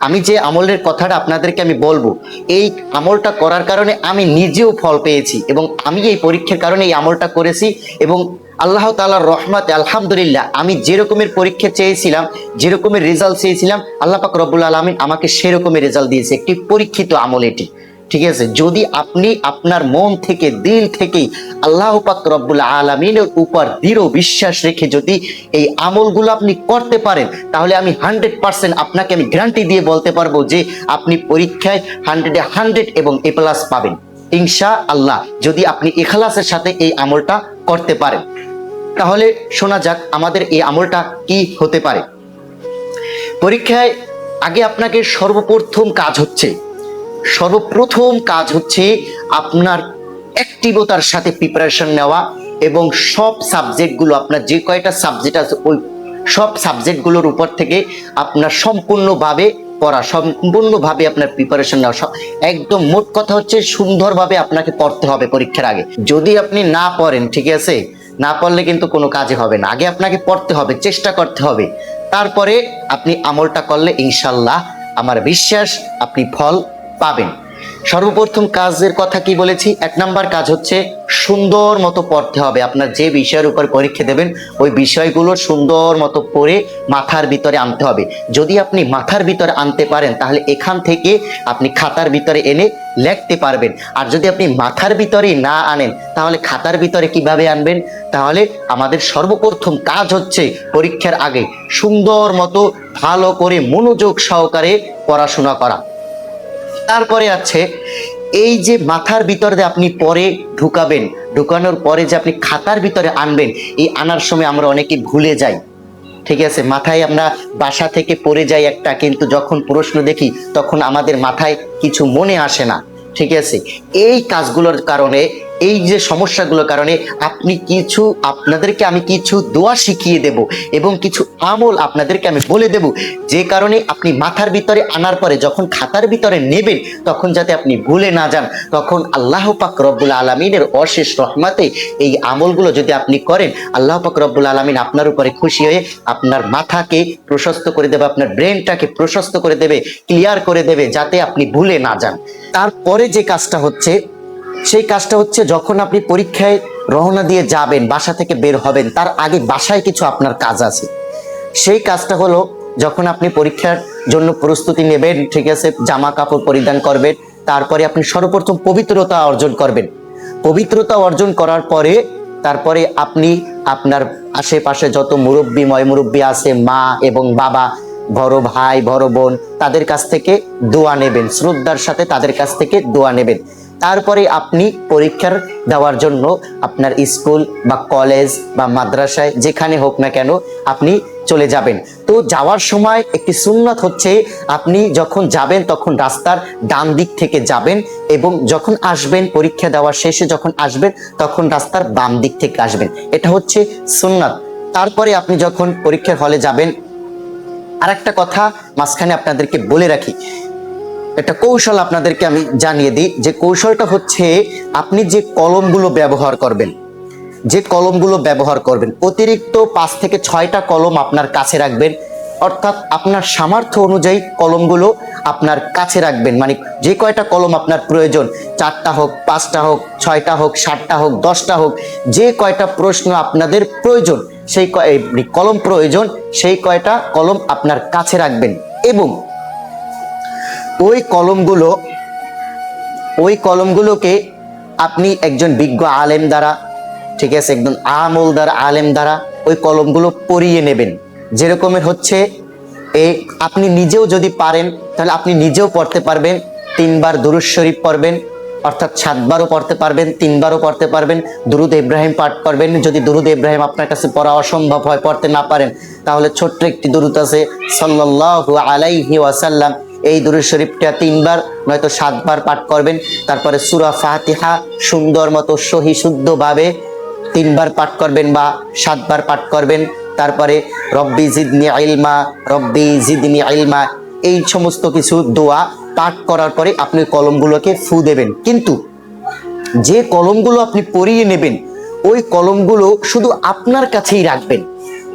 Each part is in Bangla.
আমি যে আমলের কথাটা আপনাদেরকে আমি বলব, এই আমলটা করার কারণে আমি নিজেও ফল পেয়েছি এবং আমি এই পরীক্ষার কারণে এই আমলটা করেছি এবং আল্লাহ তালার রহমত, আলহামদুলিল্লাহ, আমি যেরকমের পরীক্ষা চেয়েছিলাম, যেরকমের রেজাল্ট চেয়েছিলাম, আল্লাহ পাক রব্বুল আলমিন আমাকে সেরকমের রেজাল্ট দিয়েছে। একটি পরীক্ষিত আমল এটি। ঠিক আছে? যদি আপনি আপনার মন থেকে, দিল থেকেই আল্লাহ পাক রব্বুল আলমিনের উপর দৃঢ় বিশ্বাস রেখে যদি এই আমলগুলো আপনি করতে পারেন, তাহলে আমি হান্ড্রেড পার্সেন্ট আপনাকে আমি গ্যারান্টি দিয়ে বলতে পারব যে আপনি পরীক্ষায় হান্ড্রেডে হান্ড্রেড এবং এ প্লাস পাবেন। ইনশা আল্লাহ যদি আপনি এখলাসের সাথে এই আমলটা করতে পারেন। তাহলে শোনা যাক আমাদের এই আমলটা কি হতে পারে। পরীক্ষায় আগে আপনাকে সর্বপ্রথম কাজ হচ্ছে সর্বপ্রথম কাজ হচ্ছে আপনার অ্যাক্টিভতার সাথে প্রিপারেশন নেওয়া এবং সব সাবজেক্টগুলো, আপনার যে কয়টা সাবজেক্ট আছে, ওই সব সাবজেক্টগুলোর উপর থেকে আপনার সম্পূর্ণভাবে পড়া, সম্পূর্ণভাবে আপনার প্রিপারেশন নেওয়া একদম মোট কথা হচ্ছে সুন্দরভাবে আপনাকে পড়তে হবে পরীক্ষার আগে। যদি আপনি না পড়েন, ঠিক আছে? না পড়লে কিন্তু কোনো কাজে হবে না। আগে আপনাকে পড়তে হবে, চেষ্টা করতে হবে। তারপরে আপনি আমলটা করলে ইনশাল্লাহ, আমার বিশ্বাস আপনি ফল পাবেন। সর্বপ্রথম কাজের কথা কি বলেছি? এক নাম্বার কাজ হচ্ছে সুন্দর মতো পড়তে হবে। আপনার যে বিষয়ের উপর পরীক্ষা দেবেন, ওই বিষয়গুলো সুন্দর মতো পড়ে মাথার ভিতরে আনতে হবে। যদি আপনি মাথার ভিতরে আনতে পারেন, তাহলে এখান থেকে আপনি খাতার ভিতরে এনে লিখতে পারবেন। আর যদি আপনি মাথার ভিতরে না আনেন, তাহলে খাতার ভিতরে কীভাবে আনবেন? তাহলে আমাদের সর্বপ্রথম কাজ হচ্ছে পরীক্ষার আগে সুন্দর মতো ভালো করে মনোযোগ সহকারে পড়াশোনা করা। তারপরে আছে, এই যে মাথার ভিতরে আপনি পরে ঢুকাবেন, ঢুকানোর পরে যে আপনি খাতার ভিতরে আনবেন, এই আনার সময় আমরা অনেকে ভুলে যাই। ঠিক আছে? মাথায় আমরা বাসা থেকে পড়ে যাই একটা, কিন্তু যখন প্রশ্ন দেখি, তখন আমাদের মাথায় কিছু মনে আসে না। ঠিক আছে? এই কাজগুলোর কারণে এই যে সমস্যাগুলোর কারণে আপনি কিছু, আপনাদেরকে আমি কিছু দোয়া শিখিয়ে দেব এবং কিছু আমল আপনাদেরকে আমি বলে দেব। যে কারণে আপনি মাথার ভিতরে আনার পরে যখন খাতার ভিতরে নেবেন, তখন যাতে আপনি ভুলে না যান, তখন আল্লাহ পাক রব্বুল আলমিনের অশেষ রহমাতে এই আমলগুলো যদি আপনি করেন, আল্লাহ পাক রব্বুল আলমিন আপনার উপরে খুশি হয়ে আপনার মাথাকে প্রশস্ত করে দেবে, আপনার ব্রেনটাকে প্রশস্ত করে দেবে, ক্লিয়ার করে দেবে, যাতে আপনি ভুলে না যান। তারপরে যে কাজটা হচ্ছে সেই কাজটা হচ্ছে যখন আপনি পরীক্ষায় রওনা দিয়ে যাবেন, বাসা থেকে বের হবেন, তার আগে বাসায় কিছু আপনার কাজ আছে। সেই কাজটা হলো যখন আপনি পরীক্ষার জন্য প্রস্তুতি নেবেন, ঠিক আছে জামা কাপড় পরিধান করবেন, তারপরে আপনি সর্বপ্রথম পবিত্রতা অর্জন করবেন। পবিত্রতা অর্জন করার পরে, তারপরে আপনি আপনার আশেপাশে যত মুরব্বী ময় মুরব্বী আছে, মা এবং বাবা, বড় ভাই, বড় বোন, তাদের কাছ থেকে দোয়া নেবেন, শ্রদ্ধার সাথে তাদের কাছ থেকে দোয়া নেবেন। তারপরে আপনি পরীক্ষার দেওয়ার জন্য আপনার স্কুল বা কলেজ বা মাদ্রাসায় যেখানে হোক না কেন আপনি চলে যাবেন। তো যাওয়ার সময় একটি সুন্নত হচ্ছে আপনি যখন যাবেন তখন রাস্তার ডান দিক থেকে যাবেন এবং যখন আসবেন, পরীক্ষা দেওয়ার শেষে যখন আসবেন তখন রাস্তার বাম দিক থেকে আসবেন। এটা হচ্ছে সুন্নত। তারপরে আপনি যখন পরীক্ষার হলে যাবেন আর একটা কথা মাঝখানে আপনাদেরকে বলে রাখি। একটা কৌশল আপনাদেরকে আমি জানিয়ে দিই, যে কৌশলটা হচ্ছে আপনি যে কলমগুলো ব্যবহার করবেন, যে কলমগুলো ব্যবহার করবেন, অতিরিক্ত পাঁচ থেকে ছয়টা কলম আপনার কাছে রাখবেন, অর্থাৎ আপনার সামর্থ্য অনুযায়ী কলমগুলো আপনার কাছে রাখবেন মানে যে কয়টা কলম আপনার প্রয়োজন, চারটা হোক, পাঁচটা হোক, ছয়টা হোক, সাতটা হোক, দশটা হোক, যে কয়টা প্রশ্ন আপনাদের প্রয়োজন, সেই ক- কলম প্রয়োজন, সেই কয়টা কলম আপনার কাছে রাখবেন এবং ওই কলমগুলো, ওই কলমগুলোকে আপনি একজন বিজ্ঞ আলেম দ্বারা, ঠিক আছে, একজন দ্বারা, আলেম দ্বারা ওই কলমগুলো পরিয়ে নেবেন। যেরকমের হচ্ছে এই আপনি নিজেও যদি পারেন, তাহলে আপনি নিজেও পড়তে পারবেন, তিনবার দুরুজ শরীফ পড়বেন, অর্থাৎ সাতবারও পড়তে পারবেন, তিনবারও পড়তে পারবেন, দুরুদ ইব্রাহিম পাঠ করবেন। যদি দুরুদ ইব্রাহিম আপনার কাছে পড়া অসম্ভব হয়, পড়তে না পারেন, তাহলে ছোট্ট একটি দুরুদ আছে, সাল্লাল্লাহু আলাইহি ওয়াসাল্লাম এই দুরুদ শরীফটা তিনবার, নয়তো সাতবার পাঠ করবেন। তারপরে সুরা ফাতিহা সুন্দর মতো সহি শুদ্ধভাবে তিনবার পাঠ করবেন বা সাতবার পাঠ করবেন। তারপরে রব্বি জিদনি ইলমা, রব্বি জিদনি ইলমা, এই সমস্ত কিছু দোয়া পাঠ করার পরে আপনি কলমগুলোকে ফু দেবেন। কিন্তু যে কলমগুলো আপনি পরিয়ে নেবেন, ওই কলমগুলো শুধু আপনার কাছেই রাখবেন।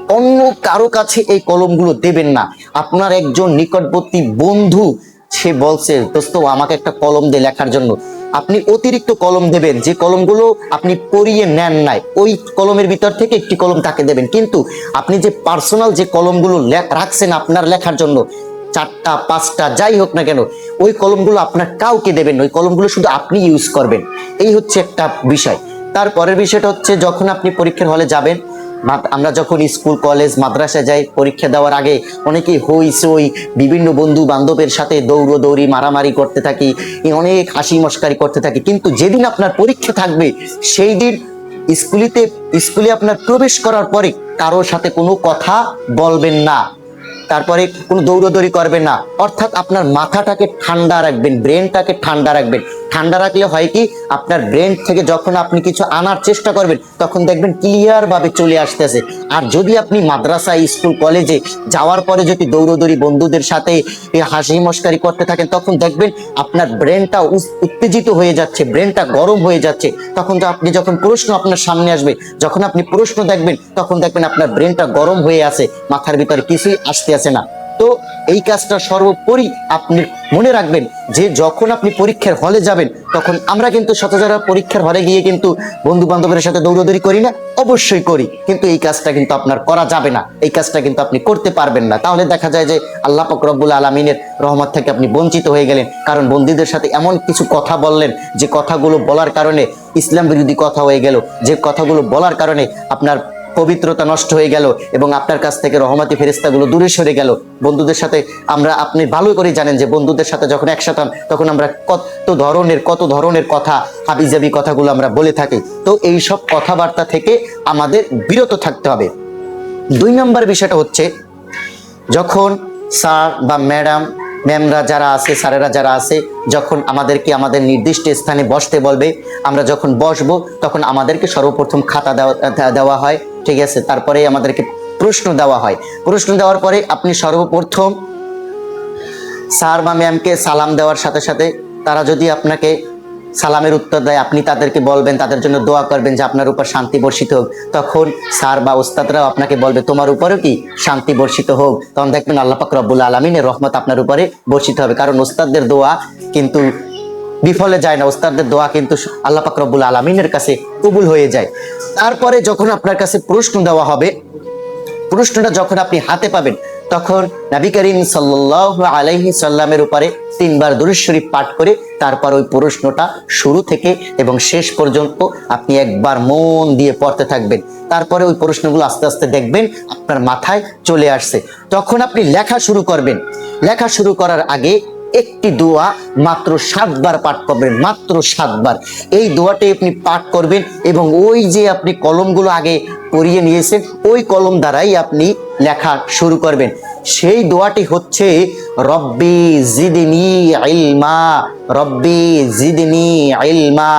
অন্য কারও কাছে এই কলমগুলো দেবেন না। আপনার একজন নিকটবর্তী বন্ধু, সে বলছে, দোস্ত, আমাকে একটা কলম দে লেখার জন্য। আপনি অতিরিক্ত কলম দেবেন। যে কলমগুলো আপনি পরিয়ে নেন নাই, ওই কলমের ভিতর থেকে একটি কলম তাকে দেবেন। কিন্তু আপনি যে পার্সোনাল যে কলমগুলো রাখছেন আপনার লেখার জন্য, চারটা, পাঁচটা, যাই হোক না কেন, ওই কলমগুলো আপনার কাউকে দেবেন ওই কলমগুলো শুধু আপনি ইউজ করবেন। এই হচ্ছে একটা বিষয়। তারপরের বিষয়টা হচ্ছে, যখন আপনি পরীক্ষার হলে যাবেন আমরা যখন স্কুল, কলেজ, মাদ্রাসায় যাই, পরীক্ষা দেওয়ার আগে অনেকে হই সই, বিভিন্ন বন্ধু বান্ধবের সাথে দৌড়ো দৌড়ি, মারামারি করতে থাকি অনেক হাসি মস্কারি করতে থাকি। কিন্তু যেদিন আপনার পরীক্ষা থাকবে, সেই দিন স্কুলিতে, স্কুলে আপনার প্রবেশ করার পরে কারোর সাথে কোনো কথা বলবেন না। তারপরে কোনো দৌড়দৌড়ি করবেন না। অর্থাৎ আপনার মাথাটাকে ঠান্ডা রাখবেন, ব্রেনটাকে ঠান্ডা রাখবেন। ঠান্ডা রাখলে হয় কি, আপনার ব্রেন থেকে যখন আপনি কিছু আনার চেষ্টা করবেন, তখন দেখবেন ক্লিয়ার ভাবে চলে আসতেছে। আর যদি আপনি মাদ্রাসা, স্কুল, কলেজে যাওয়ার পরে যদি দৌড়দৌড়ি বন্ধুদের সাথে হাসি মস্কারি করতে থাকেন, তখন দেখবেন আপনার ব্রেনটা উত্তেজিত হয়ে যাচ্ছে, ব্রেনটা গরম হয়ে যাচ্ছে। তখন তো আপনি যখন প্রশ্ন আপনার সামনে আসবে, যখন আপনি প্রশ্ন দেখবেন, তখন দেখবেন আপনার ব্রেনটা গরম হয়ে আছে, মাথার ভিতরে কিছুই আসতে আসে না। তো এই কাজটা সর্বোপরি আপনি মনে রাখবেন যে যখন আপনি পরীক্ষার হলে যাবেন, তখন আমরা কিন্তু সচরাচর পরীক্ষার হলে গিয়ে কিন্তু বন্ধু বান্ধবের সাথে দৌড়দৌড়ি করি না, অবশ্যই করি। কিন্তু এই কাজটা কিন্তু আপনার করা যাবে না। এই কাজটা কিন্তু আপনি করতে পারবেন না। তাহলে দেখা যায় যে আল্লাহ রব্বুল আলমিনের রহমত থেকে আপনি বঞ্চিত হয়ে গেলেন। কারণ বন্ধুদের সাথে এমন কিছু কথা বললেন, যে কথাগুলো বলার কারণে ইসলাম বিরোধী কথা হয়ে গেল। যে কথাগুলো বলার কারণে আপনার পবিত্রতা নষ্ট হয়ে গেল এবং আপনার কাছ থেকে রহমতি ফেরিস্তাগুলো দূরে সরে গেল। বন্ধুদের সাথে আমরা, আপনি ভালো করে জানেন যে বন্ধুদের সাথে যখন একসাথে তখন আমরা কত ধরনের কত ধরনের কথা, হাবিজাবি কথাগুলো আমরা বলে থাকি। তো এই সব কথাবার্তা থেকে আমাদের বিরত থাকতে হবে। দুই নম্বর বিষয়টা হচ্ছে, যখন স্যার বা ম্যাডাম ম্যামরা যারা আছে, স্যারেরা যারা আছে, যখন আমাদেরকে আমাদের নির্দিষ্ট স্থানে বসতে বলবে, আমরা যখন বসব, তখন আমাদেরকে সর্বপ্রথম খাতা দেওয়া দেওয়া হয়, ঠিক আছে? তারপরে আমাদেরকে প্রশ্ন দেওয়া হয়। প্রশ্ন দেওয়ার পরে আপনি সর্বপ্রথম স্যার বা ম্যামকে সালাম দেওয়ার সাথে সাথে তারা যদি আপনাকে সালামের উত্তর দেয়, আপনি তাদেরকে বলবেন, তাদের জন্য দোয়া করবেন যে আপনার উপর শান্তি বর্ষিত হোক। তখন স্যার বা ওস্তাদরাও আপনাকে বলবে, তোমার উপরেও কি শান্তি বর্ষিত হোক? তখন দেখবেন আল্লাহ পাক রব্বুল আলমিনের রহমত আপনার উপরে বর্ষিত হবে। কারণ ওস্তাদদের দোয়া কিন্তু বিফলে যায় না ওস্তাদদের দোয়া কিন্তু আল্লাহ রব্বুল আলমিনের কাছে কবুল হয়ে যায়। তারপরে যখন আপনার কাছে প্রশ্ন দেওয়া হবে, প্রশ্নটা যখন আপনি হাতে পাবেন তখন নবী করিম সাল্লাল্লাহু আলাইহি সাল্লামের উপরে তিনবার দুরূদ শরীফ পাঠ করে তারপর ওই প্রশ্নটা শুরু থেকে এবং শেষ পর্যন্ত আপনি একবার মন দিয়ে পড়তে থাকবেন। তারপরে ওই প্রশ্নগুলো আস্তে আস্তে দেখবেন আপনার মাথায় চলে আসছে। তখন আপনি লেখা শুরু করবেন। লেখা শুরু করার আগে একটি দোয়া মাত্র সাতবার পাঠ করবেন, মাত্র সাতবার। এই দোয়াটি আপনি পাঠ করবেন এবং ওই যে আপনি কলমগুলো আগে পড়িয়ে নিয়েছেন, ওই কলম দ্বারাই আপনি লেখা শুরু করবেন। সেই দোয়াটি হচ্ছে, রব্বি জিদনি ইলমা, রব্বি জিদনি ইলমা,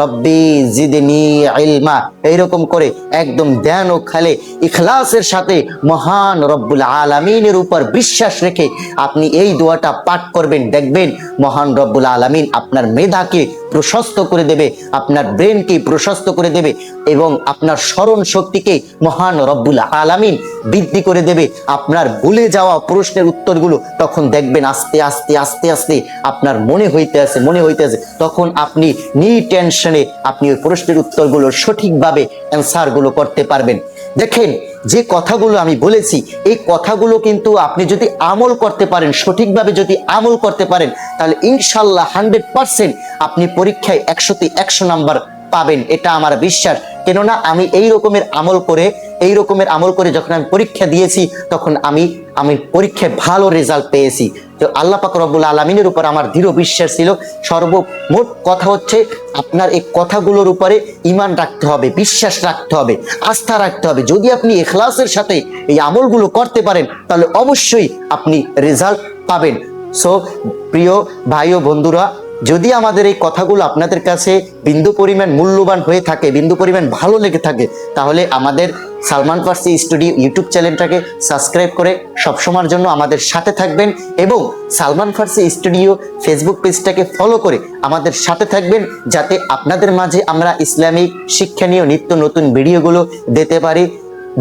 রব্বি জিদনি ইলমা। এইরকম করে একদম ধ্যান ও খালে ইখলাসের সাথে মহান রব্বুল আলামিনের উপর বিশ্বাস রেখে আপনি এই দোয়াটা পাঠ করবেন। দেখবেন মহান রব্বুল আলামিন আপনার মেধাকে প্রশস্ত করে দেবে, আপনার ব্রেনকে প্রশস্ত করে দেবে এবং আপনার স্মরণ শক্তিকে মহান রব্বুল আলামিন বৃদ্ধি করে দেবে। আপনার ভুলে যাওয়া প্রশ্নের উত্তরগুলো তখন দেখবেন আস্তে আস্তে আস্তে আস্তে আপনার মনে হইতে আছে, মনে হইতে আছে। তখন আপনি নি টেনশনে আপনি ওই প্রশ্নের উত্তরগুলো সঠিকভাবে অ্যান্সারগুলো করতে পারবেন। দেখেন যে কথাগুলো আমি বলেছি, এই কথাগুলো কিন্তু আপনি যদি আমল করতে পারেন, সঠিকভাবে যদি আমল করতে পারেন, তাহলে ইনশাল্লাহ হান্ড্রেড পারসেন্ট আপনি পরীক্ষায় একশোতে একশো নাম্বার পাবেন। এটা আমার বিশ্বাস। কেননা আমি এই রকমের আমল করে, এই রকমের আমল করে যখন আমি পরীক্ষা দিয়েছি, তখন আমি আমি পরীক্ষায় ভালো রেজাল্ট পেয়েছি। তো আল্লাহ পাক রব্বুল আলমিনের উপর আমার দৃঢ় বিশ্বাস ছিল, সর্বমোট কথা হচ্ছে আপনার এই কথাগুলোর উপরে ইমান রাখতে হবে, বিশ্বাস রাখতে হবে, আস্থা রাখতে হবে। যদি আপনি এখলাসের সাথে এই আমলগুলো করতে পারেন, তাহলে অবশ্যই আপনি রেজাল্ট পাবেন। সো প্রিয় ভাই ও বন্ধুরা, যদি আমাদের এই কথাগুলো আপনাদের কাছে বিন্দু পরিমাণ মূল্যবান হয়ে থাকে, বিন্দু পরিমাণ ভালো লেগে থাকে, তাহলে আমাদের সালমান ফার্সি স্টুডিও ইউটিউব চ্যানেলটাকে সাবস্ক্রাইব করে সবসময়ের জন্য আমাদের সাথে থাকবেন এবং সালমান ফার্সি স্টুডিও ফেসবুক পেজটাকে ফলো করে আমাদের সাথে থাকবেন যাতে আপনাদের মাঝে আমরা ইসলামিক শিক্ষণীয় নিত্য নতুন ভিডিওগুলো দিতে পারি।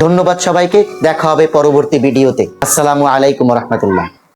ধন্যবাদ সবাইকে। দেখা হবে পরবর্তী ভিডিওতে। আসসালামু আলাইকুম রহমতুল্লাহ।